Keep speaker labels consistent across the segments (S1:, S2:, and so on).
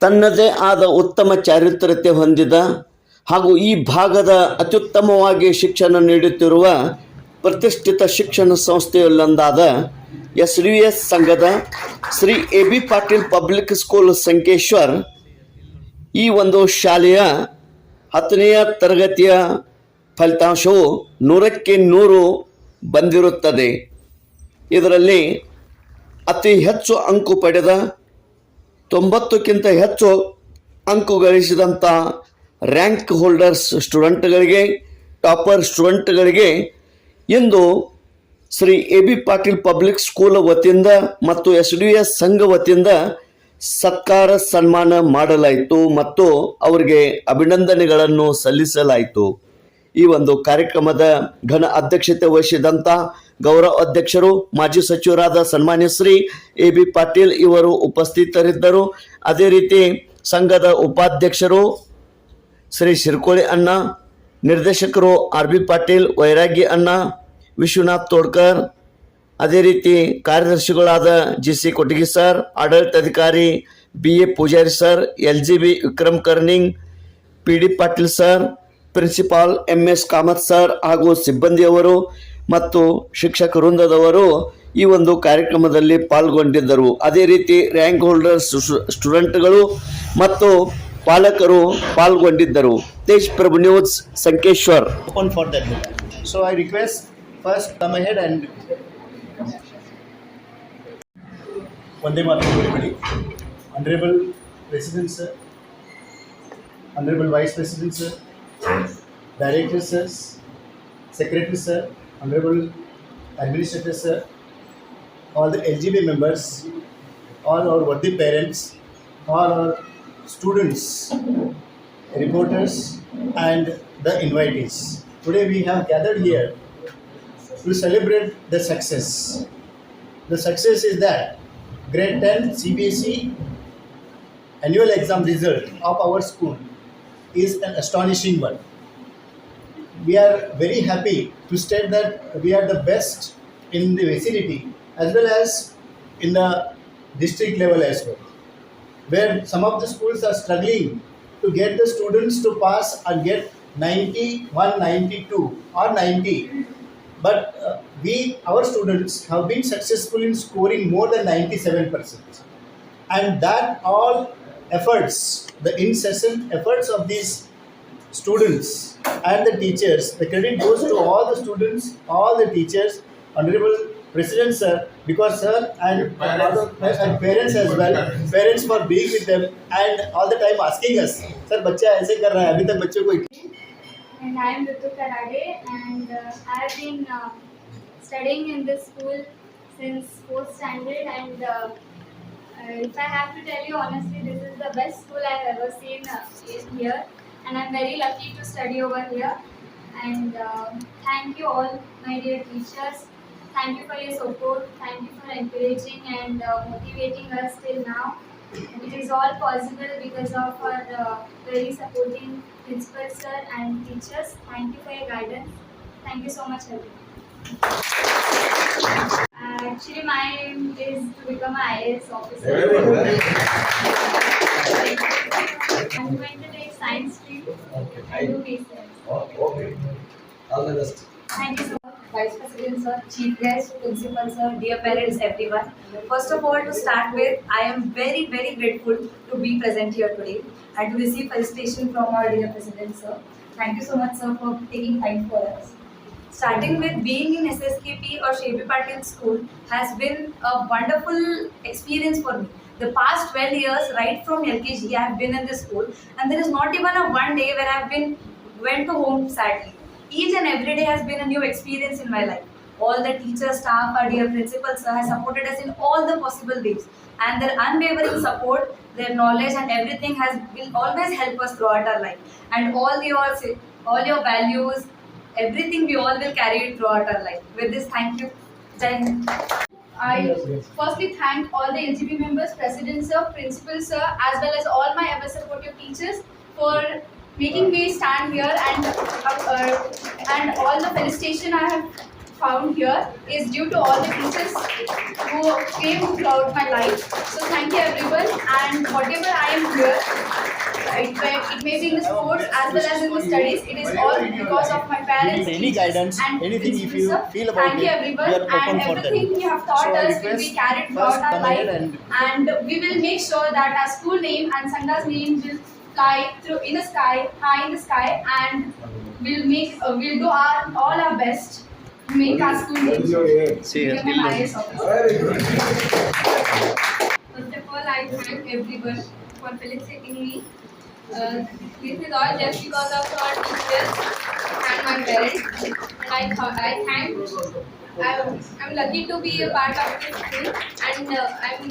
S1: ತನ್ನದೇ ಆದ ಉತ್ತಮ ಚಾರಿತ್ರ್ಯತೆ ಹೊಂದಿದ ಹಾಗೂ ಈ ಭಾಗದ ಅತ್ಯುತ್ತಮವಾಗಿ ಶಿಕ್ಷಣ ನೀಡುತ್ತಿರುವ ಪ್ರತಿಷ್ಠಿತ ಶಿಕ್ಷಣ ಸಂಸ್ಥೆಯಲ್ಲೊಂದಾದ ಎಸ್ ಡಿ ಎಸ್ ಸಂಘದ Shri A B Patil public school Sankeshwar ಈ ಒಂದು ಶಾಲೆಯ ಹತ್ತನೆಯ ತರಗತಿಯ ಫಲಿತಾಂಶವು ನೂರಕ್ಕೆ ನೂರು ಬಂದಿರುತ್ತದೆ. ಇದರಲ್ಲಿ ಅತಿ ಹೆಚ್ಚು ಅಂಕು ಪಡೆದ ತೊಂಬತ್ತಕ್ಕಿಂತ ಹೆಚ್ಚು ಅಂಕು ಗಳಿಸಿದಂಥ ರ್ಯಾಂಕ್ ಹೋಲ್ಡರ್ಸ್ ಸ್ಟೂಡೆಂಟ್ಗಳಿಗೆ, ಟಾಪರ್ ಸ್ಟೂಡೆಂಟ್ಗಳಿಗೆ ಇಂದು Shri A B Patil public school ವತಿಯಿಂದ ಮತ್ತು ಎಸ್ ಡಿ ಎಸ್ ಸಂಘ ವತಿಯಿಂದ ಸತ್ಕಾರ ಸನ್ಮಾನ ಮಾಡಲಾಯಿತು ಮತ್ತು ಅವರಿಗೆ ಅಭಿನಂದನೆಗಳನ್ನು ಸಲ್ಲಿಸಲಾಯಿತು. ಈ ಒಂದು ಕಾರ್ಯಕ್ರಮದ ಘನ ಅಧ್ಯಕ್ಷತೆ ವಹಿಸಿದಂಥ ಗೌರವ ಅಧ್ಯಕ್ಷರು, ಮಾಜಿ ಸಚಿವರಾದ ಸನ್ಮಾನ್ಯ ಶ್ರೀ ಎ ಬಿ ಪಾಟೀಲ್ ಇವರು ಉಪಸ್ಥಿತರಿದ್ದರು. ಅದೇ ರೀತಿ ಸಂಘದ ಉಪಾಧ್ಯಕ್ಷರು ಶ್ರೀ ಶಿರ್ಕೋಳಿ ಅಣ್ಣ, ನಿರ್ದೇಶಕರು ಆರ್ ಬಿ ಪಾಟೀಲ್ ವೈರಾಗಿ ಅಣ್ಣ, ವಿಶ್ವನಾಥ್ ತೋಡ್ಕರ್, ಅದೇ ರೀತಿ ಕಾರ್ಯದರ್ಶಿಗಳಾದ ಜಿ ಸಿ ಕೊಟಗಿ ಸರ್ ಆಡಳಿತಾಧಿಕಾರಿ B A Pujari sir, L G B Vikram Karning, P D Patil sir principal M S Kamath sir ಹಾಗೂ ಸಿಬ್ಬಂದಿಯವರು ಮತ್ತು ಶಿಕ್ಷಕ ವೃಂದದವರು ಈ ಒಂದು ಕಾರ್ಯಕ್ರಮದಲ್ಲಿ ಪಾಲ್ಗೊಂಡಿದ್ದರು. ಅದೇ ರೀತಿ ರ್ಯಾಂಕ್ ಹೋಲ್ಡರ್ಸ್ ಸ್ಟೂಡೆಂಟ್ಗಳು ಮತ್ತು ಪಾಲಕರು ಪಾಲ್ಗೊಂಡಿದ್ದರು. Tej Prabhu news Sankeshwar.
S2: Open for that so I request first come head and ಒಂದೇ ಮಾತು ಹೇಳಿಬಿಡಿ honourable president sir vice president sir Secretary sir, Honorable Administrator sir, all the LGB members, all our worthy parents, all our students, reporters, and the invitees. Today we have gathered here to celebrate the success. The success is that grade 10 CBSE annual exam result of our school is an astonishing one. We are very happy to state that we are the best in the vicinity as well as in the district level as well where some of the schools are struggling to get the students to pass and get 91, 92 or 90. But uh, we, our students, have been successful in scoring more than 97%. And that all efforts, the incessant efforts of these students and the teachers, the credit goes to all the students, all the teachers, Honorable President Sir, because Sir and, and parents as well, parents for being with them and all the time asking us, Sir, बच्चा ऐसे कर रहा है अभी तक बच्चों को
S3: and I am Ritu Karade and uh, I have been uh, studying in this school since 4th standard and uh, uh, if I have to tell you honestly this is the best school I have ever seen uh, here and I am very lucky to study over here and uh, thank you all my dear teachers thank you for your support thank you for encouraging and uh, motivating us till now it is all possible because of our uh, very supporting principal sir and teachers. Thank you for your guidance. Thank you so much, everyone. Actually, my aim is to become an IAS officer. I'm going to take science stream and do business.
S4: Oh, okay. All the best.
S3: Thank you so much.
S5: Vice President Sir, Chief Guest, Principal Sir, dear parents, everyone. First of all, to start with, I am very, very grateful to be present here today and to receive felicitation from our dear President Sir. Thank you so much, Sir, for taking time for us. Starting with being in SSKP or Shebi Patil School has been a wonderful experience for me. The past 12 years, right from LKG, I have been in this school, and there is not even a one day where I have been went to home sadly. Each and every day has been a new experience in my life. All the teachers, staff, our dear principal sir has supported us in all the possible ways, and their unwavering support, their knowledge, and everything has will always help us throughout our life. And all all, all your values, everything we all will carry it throughout our life. With this, thank you. Jai Hind.
S6: I firstly thank all the LGB members, President Sir, Principal Sir, as well as all my ever supportive teachers for making me stand here and uh, uh, and all the felicitation I have found here is due to all the teachers who came throughout my life. So thank you everyone and whatever I am here, it may, it may be in the sports as well as in the studies, it is all because of my parents,
S2: any guidance,
S6: and
S2: anything if you feel about
S6: Thank you
S2: it,
S6: everyone
S2: are open
S6: and everything you have taught
S2: So
S6: us will be carried throughout our life.
S2: and-
S6: and we will make sure that our school name and Sanda's name will fly through in the sky, high in the sky, and we'll make uh, we'll do our all our best to make our school name become an IAS officer.
S3: First of all, I thank everyone for felicitating me. Uh, this is all just because of our teachers and my parents. And I thought I thank. I'm, I'm lucky to be a part of this school, and uh, I'm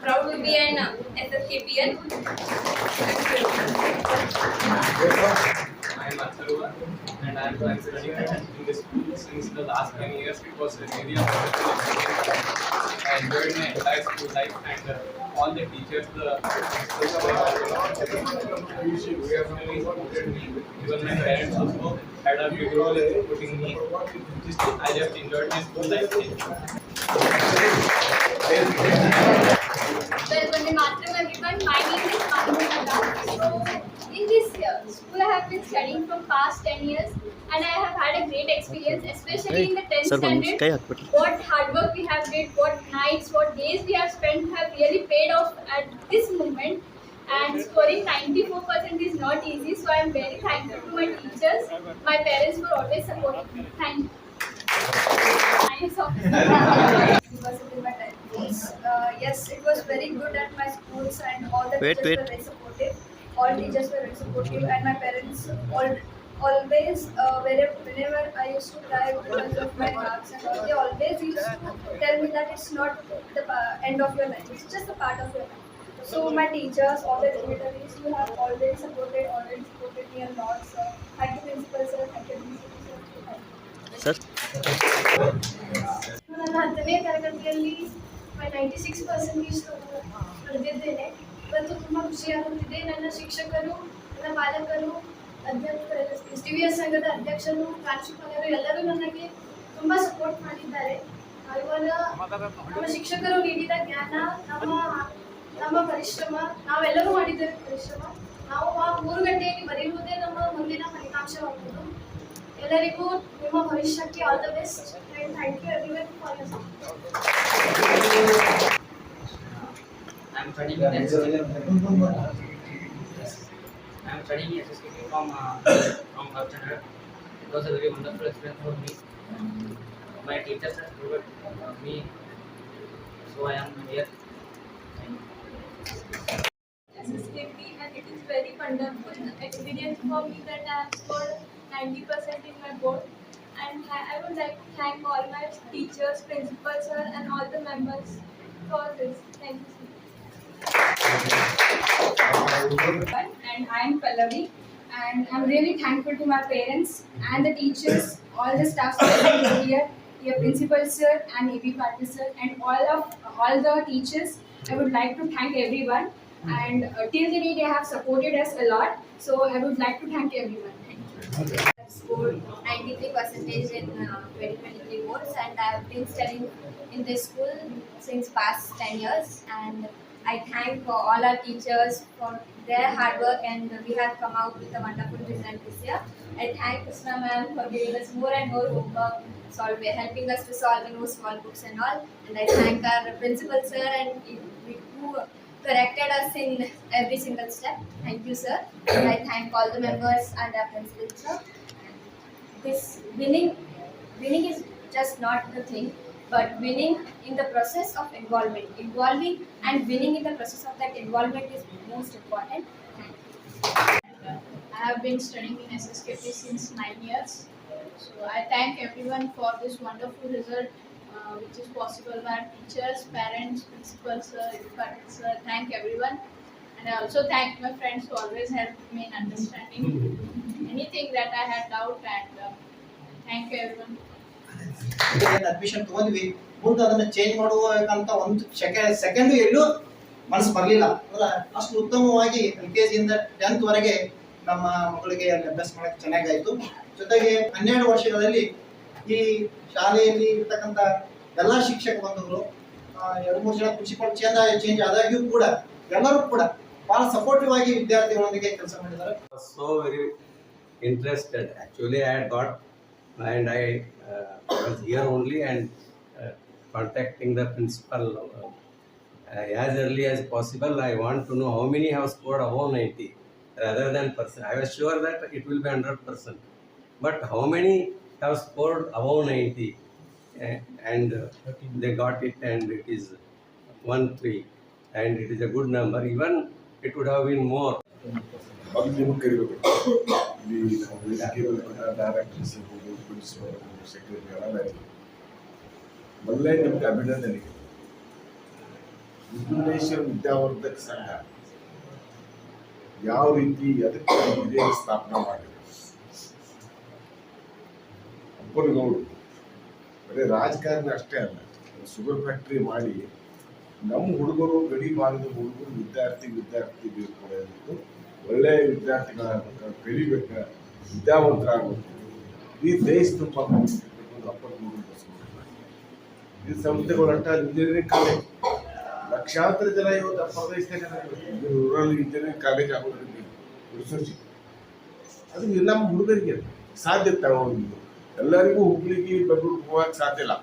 S3: proud to be an uh, SSKPN.
S7: Am Atharva and I'm in this school since the last 10 years. It was an area I enjoyed my entire school life and uh, all the teachers, the all definitely supported me. Even my parents also had a big role in supporting me. I just enjoyed my school life.
S3: Everyone, my name is So, in this uh, school I have been studying from past 10 years and I have had a great experience, especially in the 10th standard. What hard work we have did, what nights, what days we have spent have really paid off at this moment. And scoring 94% is not easy, so I am very thankful to my teachers. My parents were always supporting me. Thank you. IAS officer.
S5: University my times. Uh, yes, it was very good at my schools and all the
S1: Wait,
S5: teachers
S1: wait.
S5: were very supportive. All teachers were very supportive and my parents all, always uh, wherever, whenever I used to cry because of my marks and all, they always used to tell me that it's not the uh, end of your life, it's just a part of your life. So my teachers, all the dignitaries, you have always supported, always supported me a lot. So thank you principal sir, thank you principal sir. Thank you.
S8: ನನ್ನ ಹತ್ತನೇ ತರಗತಿಯಲ್ಲಿ ninety six percentage ಪಡೆದಿದ್ದೇನೆ ಇವತ್ತು ತುಂಬ ಖುಷಿಯಾಗುತ್ತಿದೆ ನನ್ನ ಶಿಕ್ಷಕರು ನನ್ನ ಪಾಲಕರು ಅಧ್ಯಕ್ಷ ಎಸ್ ಟಿ ವಿ ಎಸ್ ಸಂಘದ ಅಧ್ಯಕ್ಷರು, ಪ್ರಾಂಶುಪಾಲರು ಎಲ್ಲರೂ ನನಗೆ ತುಂಬ ಸಪೋರ್ಟ್ ಮಾಡಿದ್ದಾರೆ. ನಮ್ಮ ಶಿಕ್ಷಕರು ನೀಡಿದ ಜ್ಞಾನ, ನಮ್ಮ ನಮ್ಮ ಪರಿಶ್ರಮ, ನಾವೆಲ್ಲರೂ ಮಾಡಿದ್ದೇವೆ ಪರಿಶ್ರಮ, ನಾವು ಆ ಮೂರು ಗಂಟೆಯಲ್ಲಿ ಬರೆಯುವುದೇ ನಮ್ಮ ಮುಂದಿನ ಫಲಿತಾಂಶವಾಗುವುದು ಎಲ್ಲರಿಗೂ ನಿಮ್ಮ ಭವಿಷ್ಯಕ್ಕೆ all the best thank you everyone for your
S9: I'm studying in SSKP. I'm studying in SSKP from uh, from first standard. It was a very wonderful experience for me. My teachers have supported uh, me, so I am here.
S3: SSKP and it is very wonderful experience for me that I have scored 90% in my board. And I I would like to thank all my teachers, principals, sir, and all the members for this. Thank you.
S6: And I'm Pallavi and I'm really thankful to my parents and the teachers, all the staff here, your principal sir and AB partner sir and all of all the teachers. I would like to thank everyone and uh, till the day they have supported us a lot. So I would like to thank everyone. Thank you.
S3: scored 93 percentage in uh, 2023 boards and I have been studying in this school since past 10 years and I thank all our teachers for their hard work and we have come out with a wonderful result this year. I thank Krishna ma'am for giving us more and more homework, solve, helping us to solve in those small books and all. And I thank our principal sir and who corrected us in every single step. Thank you sir. And I thank all the members and our principal sir this winning winning is just not the thing but winning in the process of involvement involving and winning in the process of that involvement is most important
S8: I have been studying in SSKP since nine years. So I thank everyone for this wonderful result, uh, which is possible by teachers, parents, principals, sir, department sir. Thank everyone, and I also thank my friends who always helped me in understanding anything that I had doubt. And uh, thank you everyone.
S10: Admission ತಗೊಂಡ್ವಿ. ಮುಂದೆ ಅದನ್ನ change ಮಾಡುವಂತ ಒಂದು second second ಎಲ್ಲೂ ಮನಸ್ಸು ಬರಲಿಲ್ಲ. ಅಲ್ಲ, ಅಷ್ಟು ಉತ್ತಮವಾಗಿ ಎಲ್ ಕೆ ಜಿಯಿಂದ ಟೆಂತ್ ವರೆಗೆ ನಮ್ಮ ಮಕ್ಕಳಿಗೆ ಅಲ್ಲಿ ಅಭ್ಯಾಸ ಮಾಡಕ್ಕೆ ಚೆನ್ನಾಗಾಯ್ತು. ಜೊತೆಗೆ ಹನ್ನೆರಡು ವರ್ಷಗಳಲ್ಲಿ ಈ ಶಾಲೆಯಲ್ಲಿ ಇರ್ತಕ್ಕಂಥ ಎಲ್ಲ ಶಿಕ್ಷಕ ಬಂಧುಗಳು ಎರಡು ಮೂರು ಜನ ಪ್ರಿನ್ಸಿಪಾಲ್ ಚೇಂಜ್ ಚೇಂಜ್ ಆದಾಗ್ಯೂ ಕೂಡ ಎಲ್ಲರೂ ಕೂಡ ಬಹಳ ಸಪೋರ್ಟಿವ್ ಆಗಿ ವಿದ್ಯಾರ್ಥಿಗಳೊಂದಿಗೆ ಕೆಲಸ ಮಾಡಿದ್ದಾರೆ.
S11: So very interested actually I got and I uh, was here only and uh, contacting the principal uh, as early as possible. I want to know how many have scored above 90 rather than percent. I was sure that it will be 100%. But how many have scored above 90 uh, and uh, they got it and it is 1 3 and it is a good number. Even it would have been more.
S12: ಇಲ್ಲಿ directors ಇರ್ಬೋದು principal ಎಲ್ಲ ಒಳ್ಳೆ ನಿಮ್ಗೆ ವಿಘ್ನೇಶ್ವರ ವಿದ್ಯಾವರ್ಧಕ ಸಂಘ. ಯಾವ ರೀತಿ ಅದಕ್ಕೆ ಇದೇ ಸ್ಥಾಪನೆ ಮಾಡಿದೆ ಅಪ್ಪನಗೌಡರು ಬರೀ ರಾಜಕಾರಣ ಅಷ್ಟೇ ಅಲ್ಲ, ಶುಗರ್ ಫ್ಯಾಕ್ಟ್ರಿ ಮಾಡಿ, ನಮ್ಮ ಹುಡುಗರು ಗಡಿ ಭಾಗದ ಹುಡುಗರು ವಿದ್ಯಾರ್ಥಿ ವಿದ್ಯಾರ್ಥಿ ಬೇಕು ಒಳ್ಳೆಯ ವಿದ್ಯಾರ್ಥಿಗಳಾಗಬೇಕು ವಿದ್ಯಾವಂತರ ವಿದ್ಯಾವಂತರಾಗಬೇಕು. ಈ ದೇಶ ತುಂಬ ಈ ಸಂಸ್ಥೆಗಳು ಅಂಟ ಇಂಜಿನಿಯರಿಂಗ್ ಕಾಲೇಜ್. ಲಕ್ಷಾಂತರ ಜನ ಇವತ್ತು ಅಪ್ಪ ದೇಶದಾಗ ರೂರಲ್ ಇಂಜಿನಿಯರಿಂಗ್ ಕಾಲೇಜ್ ಆಗೋದ್ರಿಂದ ರಿಸರ್ಚ್ ಅದು ನಮ್ಮ ಹುಡುಗರಿಗೆ ಸಾಧ್ಯ ತಗೊಂಡಿದ್ದು ಎಲ್ಲರಿಗೂ ಹುಬ್ಳಿಗೆ ಬೆಂಗಳೂರು ಹೋಗಕ್ಕೆ ಸಾಧ್ಯ ಇಲ್ಲ.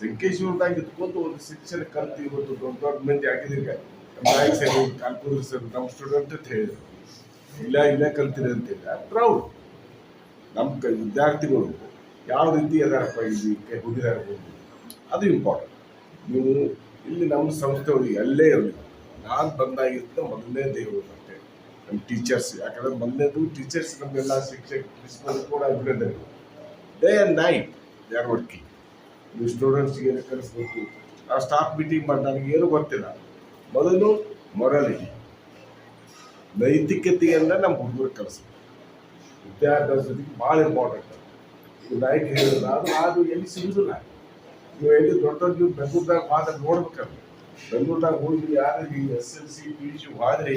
S12: ಸಂಕೇಶ್ವರದಾಗ ಇದ್ಕೊಂಡು ಒಂದು ಶಿಕ್ಷಣ ಕಲ್ತು ಇವತ್ತು ದೊಡ್ಡ ದೊಡ್ಡ ಮಂದಿ ಆಗಿದ್ರೆ ನಾಯಕ್ ಸರ್ ಕಾನ್ಪುರ್ ಸರ್, ನಮ್ಮ ಸ್ಟೂಡೆಂಟ್ ಅಂತ ಹೇಳಿದ್ರು. ಇಲ್ಲ, ಇಲ್ಲೇ ಕಲ್ತಿರಿ ಅಂತಿಲ್ಲ ಪ್ರೌಡ್ ನಮ್ಮ ವಿದ್ಯಾರ್ಥಿಗಳು ಯಾವ ರೀತಿ ಅದಾರಪ್ಪ ಇಲ್ಲಿ ಕೈ ಅದು ಇಂಪಾರ್ಟೆಂಟ್ ನೀವು ಇಲ್ಲಿ ನಮ್ಮ ಸಂಸ್ಥೆಯೊಳಗೆ ಎಲ್ಲೇ ಇರಲಿ. ನಾನು ಬಂದಾಗಿದ್ದ ಮೊದಲನೇ ದೇವರು ಮತ್ತೆ ನಮ್ಮ ಟೀಚರ್ಸ್ ಯಾಕಂದ್ರೆ ಮೊದಲನೇದು ಟೀಚರ್ಸ್ ನಮ್ಮೆಲ್ಲ ಶಿಕ್ಷಕ ಪ್ರಿನ್ಸಿಪಲ್ ಕೂಡ ಅಭಿನಂದನೆ. Day and night they are working ನೀವು ಸ್ಟೂಡೆಂಟ್ಸ್ಗೆ ಕಲಿಸ್ಬೇಕು ಆ ಸ್ಟಾಫ್ ಮೀಟಿಂಗ್ ಮಾಡಿ ನನಗೆ ಏನು ಗೊತ್ತಿಲ್ಲ. ಮೊದಲು ಮೊರಾಲಿಟಿ ನೈತಿಕತೆಯನ್ನ ನಮ್ಮ ಹುಡುಗರು ಕೆಲಸ ವಿದ್ಯಾಭ್ಯಾಸಕ್ಕೆ ಭಾಳ ಇಂಪಾರ್ಟೆಂಟ್ ಇದು ನಾಯಕ ಹೇಳಿಲ್ಲ ಅದು ಅದು ಎಲ್ಲಿ ಸಿಗುದಿಲ್ಲ. ನೀವು ಎಲ್ಲಿ ದೊಡ್ಡ ದೊಡ್ಡ ನೀವು ಬೆಂಗಳೂರ್ದಾಗ ಮಾತ್ರ ನೋಡ್ಬೇಕಲ್ಲ. ಬೆಂಗಳೂರ್ದಾಗ ಹೋಗಿ ಯಾರು S L C, P U ಹೋದ್ರೆ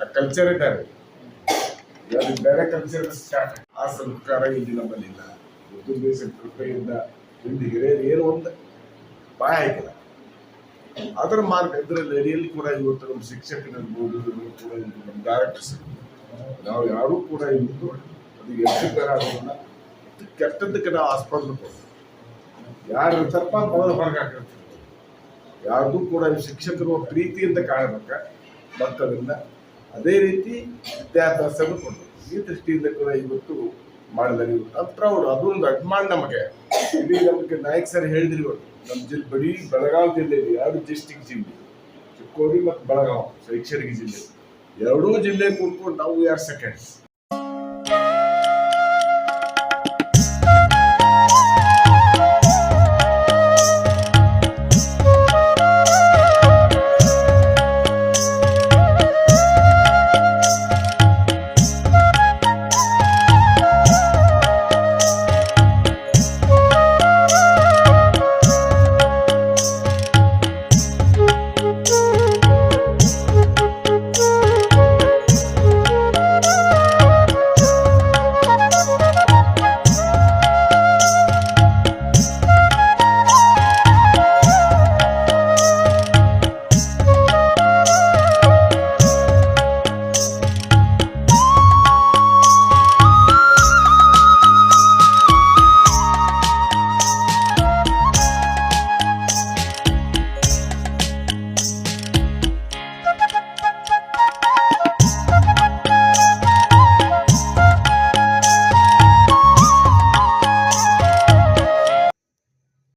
S12: ಆ ಕಲ್ಚರ್ ಇದ್ದಾರೆ. ಅದು ಬೇರೆ ಕಲ್ಚರ್ ಸ್ಟಾರ್ಟ್ ಆ ಸಂಸ್ಕಾರ ಇಲ್ಲಿ ನಮ್ಮಲ್ಲಿ ಇಲ್ಲ ಉತ್ತರ ದೇಶ ಕೃಪೆಯಿಂದ ಇಲ್ಲಿ ಹಿರಿಯರು ಏನು ಒಂದು ಬಾಯ್ ಹಾಕಿಲ್ಲ ಅದರ ಮಾರ್ಗ ಇದರಲ್ಲಿ ಅಡಿಯಲ್ಲಿ ಕೂಡ ಇವತ್ತು ನಮ್ಮ ಶಿಕ್ಷಕರಿರ್ಬೋದು ಕೂಡ ನಮ್ಮ ಡೈರೆಕ್ಟರ್ಸ್ ನಾವು ಯಾರು ಕೂಡ ಇವತ್ತು ಅದು ಎಷ್ಟು ಕರ ಕೆಟ್ಟದಕ್ಕೆ ನಾವು ಆಸ್ಪತ್ರೆ ಕೊಡ್ತೀವಿ ಯಾರು ಸ್ವಲ್ಪ ಹೊರಗೆ ಹಾಕಿರ್ತೀವಿ ಯಾರ್ದು ಕೂಡ ಶಿಕ್ಷಕರು ಪ್ರೀತಿಯಿಂದ ಕಾಣಬೇಕ. ಬರ್ತದ್ರಿಂದ ಅದೇ ರೀತಿ ವಿದ್ಯಾಭ್ಯಾಸವನ್ನು ಕೊಡಬೇಕು. ಈ ದೃಷ್ಟಿಯಿಂದ ಕೂಡ ಇವತ್ತು ಮಾಡಿದ್ದಾರೆ ಅದು ಪ್ರೌಡ್ ಅದೊಂದು ಅಭಿಮಾನ ನಮಗೆ. ಇಡೀ ನಮಗೆ ನಾಯಕ್ ಸರ್ ಹೇಳಿದ್ರಿ ಇವತ್ತು ನಮ್ಮ ಜಿಲ್ಲೆ ಬರೀ ಬೆಳಗಾವಿ ಜಿಲ್ಲೆಯಲ್ಲಿ ಎರಡು ಡಿಸ್ಟಿಕ್ ಜಿಲ್ಲೆ? ಚಿಕ್ಕೋಡಿ ಮತ್ತು ಬೆಳಗಾವಿ ಶೈಕ್ಷಣಿಕ ಜಿಲ್ಲೆ. ಎರಡೂ ಜಿಲ್ಲೆ ಕೂತ್ಕೊಂಡು ನಾವು ಯಾರು ಸೆಕೆಂಡ್